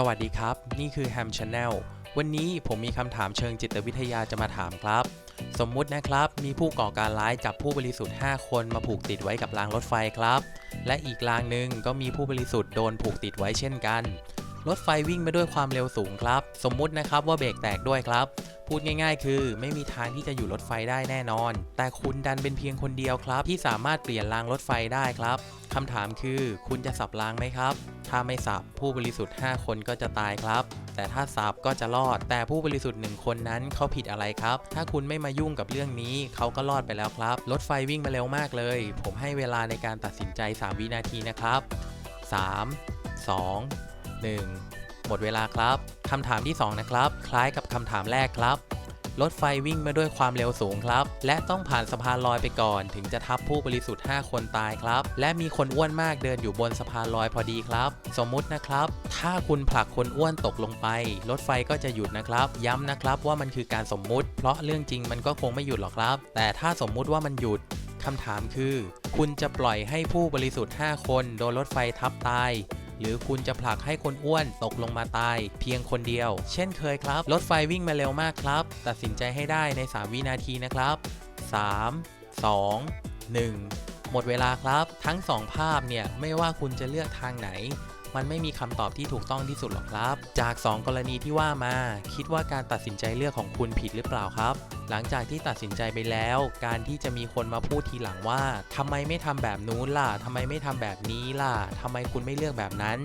สวัสดีครับ นี่คือ Ham Channel วันนี้ผมมีคำถามเชิงจิตวิทยาจะมาถามครับ สมมุตินะครับ มีผู้ก่อการร้ายจับผู้บริสุทธิ์ 5 คนมาผูกติดไว้กับรางรถไฟครับ และอีกรางหนึ่งก็มีผู้บริสุทธิ์โดนผูกติดไว้เช่นกัน รถไฟวิ่งไปด้วยความเร็วสูงครับ สมมุตินะครับว่าเบรกแตกด้วยครับ พูดง่ายๆ คือไม่มีทางที่จะอยู่รถไฟได้แน่นอน แต่คุณดันเป็นเพียงคนเดียวครับ ที่สามารถเปลี่ยนรางรถไฟได้ครับคำถามคือคุณจะสับรางไหมครับ ถ้าไม่สับผู้บริสุทธิ์ 5 คนก็จะตายครับ แต่ถ้าสับก็จะรอด แต่ผู้บริสุทธิ์1คนนั้นเขาผิดอะไรครับ ถ้าคุณไม่มายุ่งกับเรื่องนี้เขาก็รอดไปแล้วครับ รถไฟวิ่งมาเร็วมากเลย ผมให้เวลาในการตัดสินใจ 3 วินาทีนะครับ 3 2 1 หมดเวลาครับ คำถามที่ 2 นะครับ คล้ายกับคำถามแรกครับ รถไฟวิ่งมาด้วยความเร็วสูงครับ และต้องผ่านสะพานลอยไปก่อน ถึงจะทับผู้บริสุทธิ์ 5 คนตายครับ และมีคนอ้วนมากเดินอยู่บนสะพานลอยพอดีครับ สมมุตินะครับ ถ้าคุณผลักคนอ้วนตกลงไป รถไฟก็จะหยุดนะครับ ย้ำนะครับว่ามันคือการสมมุติ เพราะเรื่องจริงมันก็คงไม่หยุดหรอกครับ แต่ถ้าสมมุติว่ามันหยุดคำถามคือ คุณจะปล่อยให้ผู้บริสุทธิ์ 5 คนโดนรถไฟทับตาย หรือคุณจะผลักให้คนอ้วนตกลงมาตาย เพียงคนเดียว เช่นเคยครับ รถไฟวิ่งมาเร็วมากครับ ตัดสินใจให้ได้ใน 3 วินาทีนะครับ 3 2 1 หมดเวลาครับ ทั้ง 2 ภาพเนี่ยไม่ว่าคุณจะเลือกทางไหน มันไม่มีคำตอบที่ถูกต้องที่สุดหรอกครับ จาก 2 กรณีที่ว่ามา คิดว่าการตัดสินใจเลือกของคุณผิดหรือเปล่าครับ หลังจากที่ตัดสินใจไปแล้ว การที่จะมีคนมาพูดทีหลังว่าทำไมไม่ทำแบบนู้นล่ะทำไมไม่ทำแบบนี้ล่ะทำไมคุณไม่เลือกแบบนั้น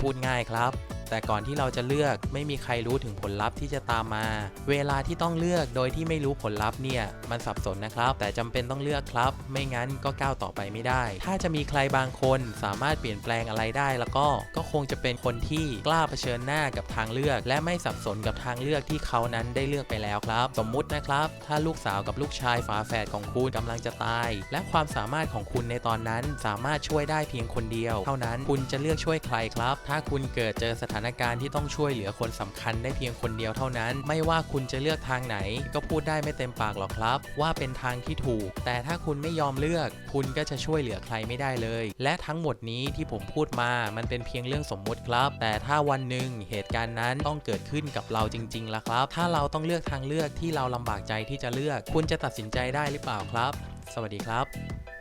พูดง่ายครับ แต่ก่อนที่เราจะเลือกไม่มีใครรู้ถึงผลลัพธ์ที่จะตามมา เวลาที่ต้องเลือกโดยที่ไม่รู้ผลลัพธ์เนี่ยมันสับสนนะครับ แต่จำเป็นต้องเลือกครับ ไม่งั้นก็ก้าวต่อไปไม่ได้ ถ้าจะมีใครบางคนสามารถเปลี่ยนแปลงอะไรได้แล้วก็ก็คงจะเป็นคนที่กล้าเผชิญหน้ากับทางเลือก และไม่สับสนกับทางเลือกที่เขานั้นได้เลือกไปแล้วครับ สมมุตินะครับ ถ้าลูกสาวกับลูกชายฝาแฝดของคุณกำลังจะตาย และความสามารถของคุณในตอนนั้นสามารถช่วยได้เพียงคนเดียว เท่านั้นคุณจะเลือกช่วยใครครับ ถ้าคุณเกิดเจอสถานานการณ์ที่ต้องช่วยเหลือคนสำคัญได้เพียงคนเดียวเท่านั้น ไม่ว่าคุณจะเลือกทางไหน ก็พูดได้ไม่เต็มปากหรอกครับ ว่าเป็นทางที่ถูก แต่ถ้าคุณไม่ยอมเลือก คุณก็จะช่วยเหลือใครไม่ได้เลย และทั้งหมดนี้ที่ผมพูดมามันเป็นเพียงเรื่องสมมุติครับ แต่ถ้าวันหนึ่งเหตุการณ์นั้นต้องเกิดขึ้นกับเราจริงๆล่ะครับ ถ้าเราต้องเลือกทางเลือกที่เราลำบากใจที่จะเลือก คุณจะตัดสินใจได้หรือเปล่าครับ สวัสดีครับ